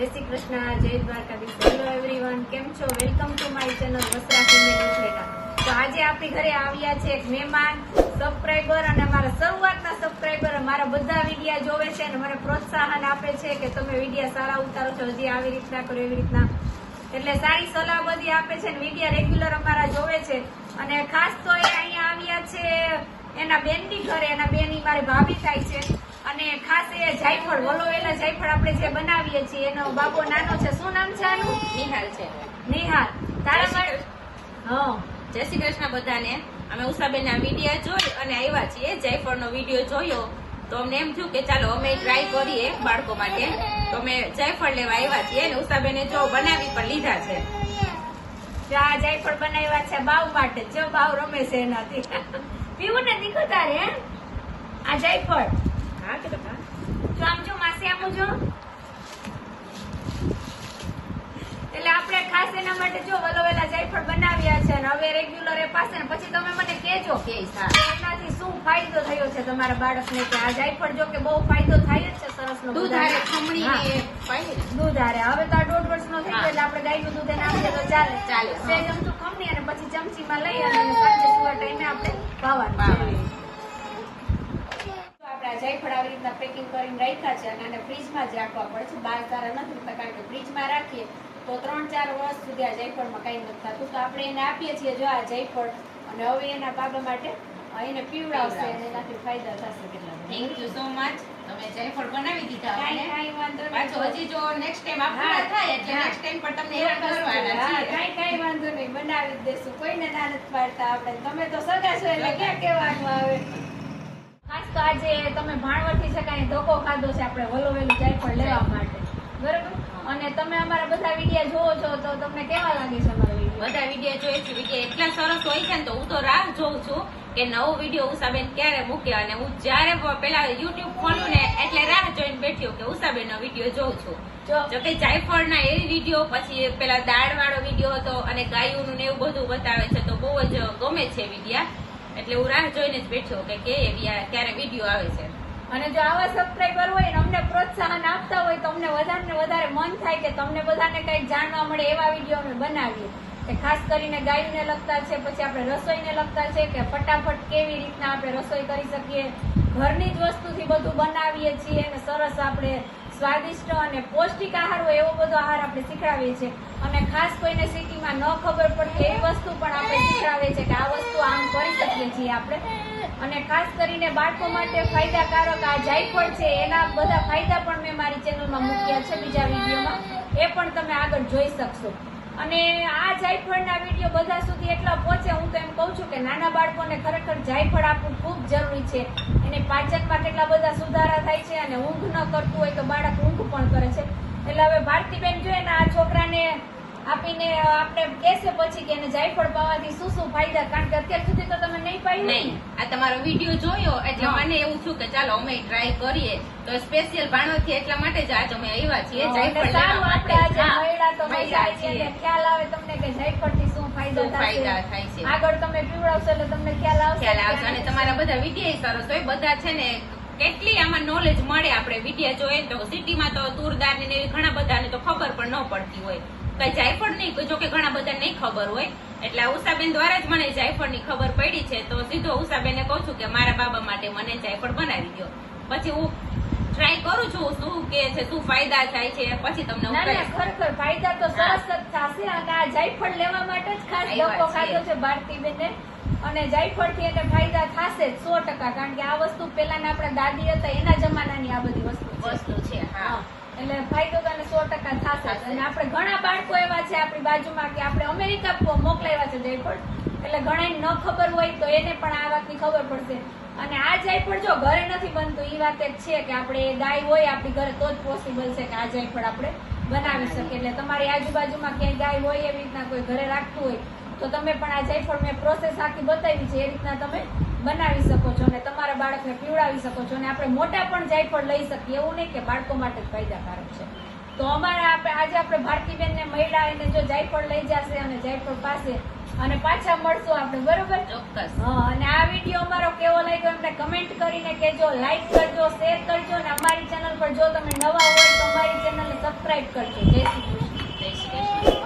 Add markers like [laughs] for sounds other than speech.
જય શ્રી કૃષ્ણ, જય Dwarkadhish. Hello everyone કેમ છો? વેલકમ ટુ માય ચેનલ વસરા તો આજે આપણી ઘરે આવ્યા છે એક મહેમાન સબસ્ક્રાઈબર અને અમારા શરૂઆતના સબસ્ક્રાઈબર મારા બધા વિડીયા જોવે છે અને મને પ્રોત્સાહન આપે છે કે તમે વિડીયા સારા ઉતારો છો, હજી આવી રીતના કરો, એવી રીતના. એટલે સારી સલાહ બધી આપે છે અને વિડીયા રેગ્યુલર અમારા જોવે છે. અને ખાસ તો એ અહીંયા આવ્યા છે એના બેનની ઘરે, એના બેની મારી ભાભી થાય છે. અને ખાસ એ જાયફળ વલોવેલા જાયફળ આપણે જે બનાવીએ છીએ એનો બાબો નાનો છે. શું નામ છે આનું? નિહાલ છે. નિહાલ. તારા માટે હા. જય શ્રી કૃષ્ણ બધાને. અમે ઉષાબેનના વિડીયા જોઈ અને આવ્યા છીએ જાયફળનો વીડિયો જોયો. તો અમને એમ થયું કે ચાલો અમે ટ્રાય કરીએ બાળકો માટે. તો અમે જાયફળ લેવા આવ્યા છીએ અને ઉષાબેને જો બનાવી પણ લીધા છે. આ જાયફળ બનાવ્યા છે બાવ માટે. જો બાવ રમે છે એનાથી. [laughs] પીવું ને દીકરો તારે આ જાયફળ. હા કે બેટા જો આમ જો માસી આમ જો એટલે આપણે ખાસ એના માટે જો વલોવેલા જાયફળ બનાવ્યા છે અને હવે રેગ્યુલર એ પાસે ને પછી તમે મને કહેજો કે એનાથી શું ફાયદો થયો છે તમારા બાળકને કે આ જાયફળ જો કે બહુ ફાયદો થાય જ છે સરસનો દૂધ હારે ખમણી હા. ને. દૂધ હારે હવે તો આ દોઢ વર્ષનો થઈ ગયો. એટલે આપણે ગાયનું દૂધ એને આપીએ તો ચાલે ચાલે. સેજ ખમણી અને પછી ચમચીમાં લઈ અને સાંજે સુવા ટાઈમે આપણે પાવાનું છે. પાવાનું. તો આપણે આ જાયફળ આવી રીતના પેકિંગ કરીને રાખ્યા છે અને આને ફ્રીજમાં જ રાખવા પડે છે. બહાર સારા નથી થતા કારણ કે ફ્રીજમાં રાખીએ તો ત્રણ ચાર વર્ષ સુધી આ જાયફળમાં કંઈ નથી થતું. તો આપણે એને આપીએ છીએ જો આ જાયફળ અને હવે એના બાબા માટે એને પીવડાવશે એનાથી ફાયદા થશે. કેટલા થેન્ક યુ સો મચ તમે જાયફળ બનાવી દીધા કાઈ કાઈ વાંધો પાછો હજી જો નેક્સ્ટ ટાઈમ આ હા. થાય એટલે નેક્સ્ટ ટાઈમ પણ તમને હેરાન કરવાના છીએ. કાંઈ કાંઈ વાંધો નહીં. બનાવી દેશું. કોઈને ના નથી પાડતા આપણે. તમે તો સગા છો એટલે ક્યાં કહેવાનું આવે? તો આજે તમે ભાણવડથી છે કાંઈ ધોકો ખાધો છે આપણે વલો વેલું જાયફળ લેવા માટે. બરોબર? અને તમે અમારા બધા વિડીયા જોવો છો તો તમને કેવા લાગે છે અમારા વીડિયો? બધા વિડીયા જોઈએ છે. વીડિયો એટલા સરસ હોય છે ને તો હું તો રાહ જોઉં છું કે નવો વીડિયો ઉષાબેન ક્યારે મૂકે અને હું જ્યારે પેલા યુટ્યુબ ખોલું ને એટલે રાહ જોઈને બેઠ્યો કે ઉષાબેન નો વીડિયો જોઉં છું. જો. જો કે જાયફળ ના એ વીડિયો પછી પેલા દાળ વાળો વીડિયો હતો અને ગાયું ને એવું બધું બતાવે છે તો બહુ જ ગમે છે વિડીયા. એટલે હું રાહ જોઈને જ બેઠો કે કે ક્યારે વીડિયો આવે છે. અને જો આવા સબસ્ક્રાઈબર હોય ને અમને પ્રોત્સાહન આપતા હોય તો અમને વધારે ને વધારે મન થાય કે તમને બધાને કંઈક જાણવા મળે એવા વીડિયો અમે બનાવીએ. કે ખાસ કરીને ગાયને લગતા છે, પછી આપણે રસોઈને લગતા છે કે ફટાફટ કેવી રીતના આપણે રસોઈ કરી શકીએ. ઘરની જ વસ્તુથી બધું બનાવીએ છીએ અને સરસ આપણે સ્વાદિષ્ટ અને પૌષ્ટિક આહાર હોય એવો બધો આહાર આપણે શીખડાવીએ છીએ. અને ખાસ કોઈને સિટીમાં ન ખબર પડતી એ વસ્તુ પણ આપણે શીખડાવીએ છીએ કે આ વસ્તુ કરી શકીએ છીએ આપણે. અને ખાસ કરીને બાળકો માટે ફાયદાકારક આ જાયફળ છે, એના બધા ફાયદા પણ મેં મારી ચેનલમાં મૂક્યા છે બીજા વિડીયોમાં. એ પણ તમે આગળ જોઈ શકશો. અને આ જાયફળના વીડિયો બધા સુધી એટલા પહોંચે હું તો એમ કહું છું કે નાના બાળકોને ખરેખર જાયફળ આપવું ખૂબ જરૂરી છે. એને પાચનમાં કેટલા બધા સુધારા થાય છે અને ઊંઘ ન કરતું હોય તો બાળક ઊંઘ પણ કરે છે. એટલે હવે ભારતીબેન જોઈએ ને આ છોકરાને આપીને આપણે કહેશે પછી કે એને જાયફળ પાવાથી શું શું ફાયદા? કારણ કે અત્યાર સુધી તો તમે નહીં પાયું નહીં. આ તમારો વીડિયો જોયો એટલે મને એવું થયું કે ચાલો અમે ટ્રાય કરીએ. તો સ્પેશિયલ ભાણવથી એટલા માટે જ આજ અમે આવ્યા છીએ જાયફળ સારું આપણે આજે મળ્યા તો ખ્યાલ આવે તમને કે જાયફળથી શું ફાયદા શું ફાયદા થાય છે. આગળ તમે પીવડાવશો એટલે તમને ખ્યાલ આવશે. ખ્યાલ આવશે. અને તમારા બધા વીડિયો સરસ હોય બધા છે ને કેટલી આમાં નોલેજ મળે આપણે વીડિયો જોઈએ તો સિટીમાં તો તુરદાર ને એવી ઘણા બધાને તો ખબર પણ ન પડતી હોય. કઈ જાયફળ નહીં. જો કે ઘણા બધા નહીં ખબર હોય. એટલે ઉષાબેન દ્વારા જ મને જાયફળ ખબર પડી છે. તો સીધો ઉષાબેને કહું છું કે મારા બાબા માટે મને જાયફળ બનાવી દો પછી હું ટ્રાય કરું છું શું કે છે શું ફાયદા થાય છે પછી તમને ના ના ખરેખર ફાયદા તો સરસ જ થશે. અને આ જાયફળ લેવા માટે જ ખાસ લોકો. ખાધો છે ભારતીબેને અને જાયફળથી એને ફાયદા થશે જ સો ટકા. કારણ કે આ વસ્તુ પેલાના આપણા દાદી હતા એના જમાનાની આ બધી વસ્તુ વસ્તુ છે હા. એટલે ફાયદો તને સો ટકા થશે. અને આપણે ઘણા બાળકો એવા છે આપણી બાજુમાં કે આપણે અમેરિકા મોકલાવ્યા છે જયફળ. એટલે ઘણા ન ખબર હોય તો એને પણ આ વાતની ખબર પડશે. અને આ જાયફળ જો ઘરે નથી બનતું એ વાત એક છે કે આપણે ગાય હોય આપણી ઘરે તો જ પોસિબલ છે કે આ જાયફળ આપણે બનાવી શકીએ. એટલે તમારી આજુબાજુમાં ક્યાંય ગાય હોય એવી રીતના કોઈ ઘરે રાખતું હોય તો તમે પણ આ જાયફળ મેં પ્રોસેસ આખી બતાવી છે. એ રીતના તમે બનાવી શકો છો અને તમારા બાળકને પીવડાવી શકો છો અને આપણે મોટા પણ જાયફળ લઈ શકીએ. એવું નહીં કે બાળકો માટે ફાયદાકારક છે. તો અમારા આપણે આજે આપણે ભારતીબેનને મહિલા એને જો જાયફળ લઈ જશે અને જાયફળ પાસે અને પાછા મળશું આપણે બરોબર? ચોક્કસ. હા અને આ વીડિયો અમારો કેવો લાગ્યો અમને કમેન્ટ કરીને કહેજો લાઈક કરજો શેર કરજો અને અમારી ચેનલ પર જો તમે નવા હોય તો અમારી ચેનલને સબસ્ક્રાઈબ કરજો. જય શ્રી કૃષ્ણ. જય શ્રી કૃષ્ણ.